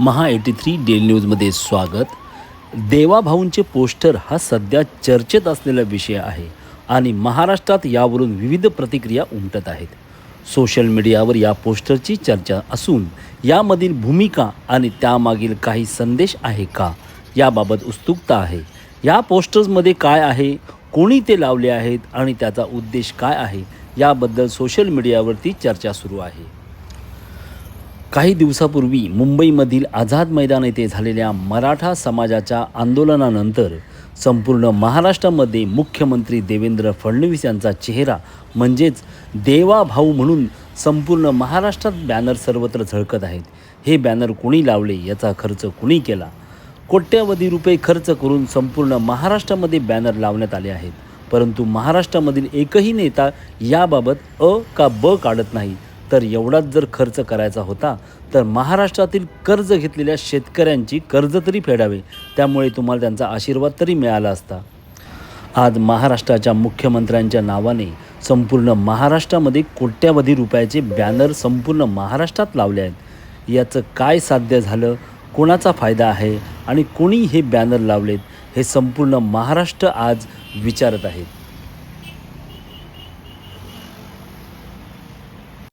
महा eighty three daily न्यूजमध्ये स्वागत. देवाभाऊंचे poster हा सध्या चर्चेत असलेला विषय आहे आणि महाराष्ट्रात यावरून विविध प्रतिक्रिया उमटत आहेत. सोशल मीडियावर या पोस्टरची चर्चा असून यामधील भूमिका आणि त्यामागील काही संदेश आहे का याबाबत उत्सुकता आहे. या पोस्टर्समध्ये काय आहे कोणी ते लावले आहेत आणि त्याचा उद्देश काय आहे याबद्दल सोशल मीडियावरती चर्चा सुरू आहे. काही दिवसापूर्वी मुंबईमधील आझाद मैदान येथे झालेल्या मराठा समाजाच्या आंदोलनानंतर संपूर्ण महाराष्ट्रामध्ये मुख्यमंत्री देवेंद्र फडणवीस यांचा चेहरा म्हणजेच देवा भाऊ म्हणून संपूर्ण महाराष्ट्रात बॅनर सर्वत्र झळकत आहेत. हे बॅनर कुणी लावले याचा खर्च कुणी केला? कोट्यवधी रुपये खर्च करून संपूर्ण महाराष्ट्रामध्ये बॅनर लावण्यात आले आहेत. परंतु महाराष्ट्रामधील एकही नेता याबाबत अ का ब काढत नाही तर एवढाच जर खर्च करायचा होता तर महाराष्ट्रातील कर्ज घेतलेल्या शेतकऱ्यांची कर्ज तरी फेडावे. त्यामुळे तुम्हाला त्यांचा आशीर्वाद तरी मिळाला असता. आज महाराष्ट्राच्या मुख्यमंत्र्यांच्या नावाने संपूर्ण महाराष्ट्रामध्ये कोट्यावधी रुपयाचे बॅनर संपूर्ण महाराष्ट्रात लावले आहेत. याचं काय साध्य झालं? कोणाचा फायदा आहे? आणि कोणी हे बॅनर लावलेत? हे संपूर्ण महाराष्ट्र आज विचारत आहेत.